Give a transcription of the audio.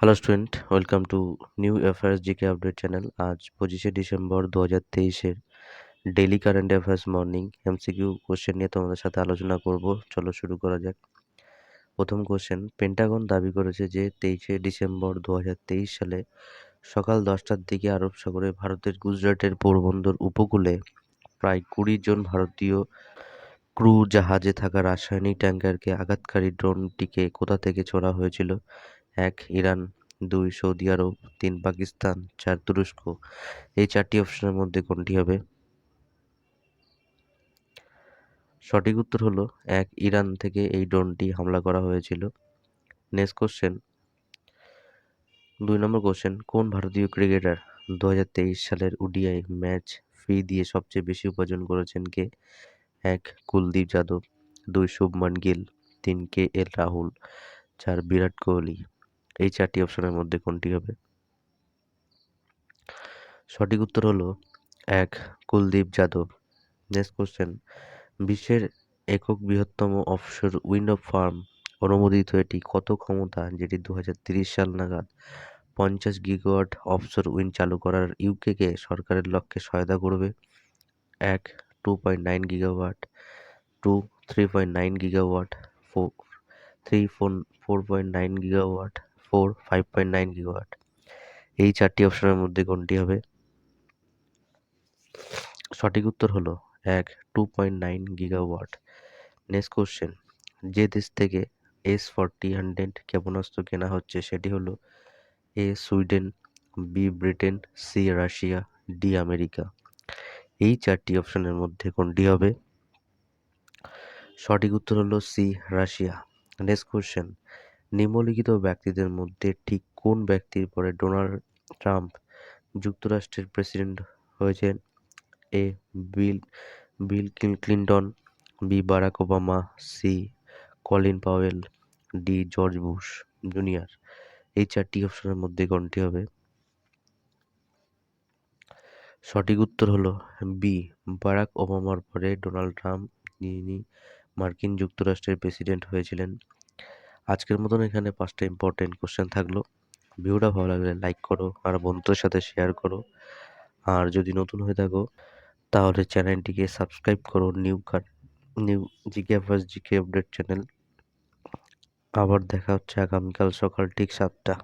Hello student welcome to new affairs GK update channel আজ পঁচিশে December দু হাজার তেইশের daily current affairs morning MCQ question নিয়ে তোমাদের সাথে আলোচনা করব। চলো শুরু করা যাক। প্রথম কোশ্চেন পেন্টাগন দাবি করেছে যে তেইশে ডিসেম্বর দু হাজার তেইশ সালে সকাল দশটার দিকে আরব সাগরে ভারতের গুজরাটের পোরবন্দর উপকূলে প্রায় কুড়ি জন ভারতীয় ক্রু জাহাজে থাকা রাসায়নিক ট্যাঙ্কারকে আঘাতকারী ড্রোনটিকে কোথা থেকে ছোড়া হয়েছিল? এক, ইরান, দুই, সৌদি আরব, তিন, পাকিস্তান, চার, তুরস্ক। এই চারটি অপশনের মধ্যে কোনটি হবে? সঠিক উত্তর হলো এক, ইরান থেকে এই ড্রোনটি হামলা করা হয়েছিল। নেক্সট কোশ্চেন দুই নম্বর কোশ্চেন কোন ভারতীয় ক্রিকেটার দু হাজার তেইশ সালের ওডিআই ম্যাচ ফি দিয়ে সবচেয়ে বেশি উপার্জন করেছেন কে? এক, কুলদীপ যাদব, দুই, শুভমান গিল, তিন, কে এল রাহুল, চার, বিরাট কোহলি। এই চারটি অপশনের মধ্যে কোনটি হবে? সঠিক উত্তর হলো এক, কুলদীপ যাদব। নেক্সট কোশ্চেন বিশ্বের একক বৃহত্তম অফশোর উইন্ড ফার্ম অনুমোদিত এটি কত ক্ষমতা যেটি দু সাল নাগাদ পঞ্চাশ গিগাওয়াট অফশোর উইন্ড চালু করার ইউকেকে সরকারের লক্ষ্যে সহায়তা করবে? এক two point nine gigawatt two three point nine gigawatt four three four four point nine gigawatt four, five point nine gigawatt. এই চারটি অপশনের মধ্যে কোনটি হবে? সঠিক উত্তর হলো এক, two point nine gigawatt. Next question. যে দেশ থেকে এস ফর্টি হান্ড্রেড ক্ষেপণাস্ত্র কেনা হচ্ছে সেটি হলো A Sweden, B Britain, C Russia, D America. এই চারটি অপশনের মধ্যে কোনটি হবে? সঠিক উত্তর হলো সি রাশিয়া। Next question. নিম্নলিখিত ব্যক্তিদের মধ্যে ঠিক কোন ব্যক্তির পরে ডোনাল্ড ট্রাম্প যুক্তরাষ্ট্রের প্রেসিডেন্ট হয়েছেন? A. Bill Bill Clinton, B. Barack Obama, C. Colin Powell, D. George Bush junior. এই চারটি অপশনের মধ্যে কোনটি হবে? সঠিক উত্তর হলো বি, বারাক ওবামার পরে ডোনাল্ড ট্রাম্প যিনি মার্কিন যুক্তরাষ্ট্রের প্রেসিডেন্ট হয়েছিলেন। আজকের মতন এখানে পাঁচটা ইম্পর্টেন্ট কোশ্চেন থাকল। ভিডিওটা ভালো লাগলে লাইক করো আর বন্ধুদের সাথে শেয়ার করো। আর যদি নতুন হয়ে থাকো, তাহলে চ্যানেলটিকে সাবস্ক্রাইব করো new car new GK first GK update channel আবার দেখা হচ্ছে আগামীকাল সকাল ঠিক সাতটা।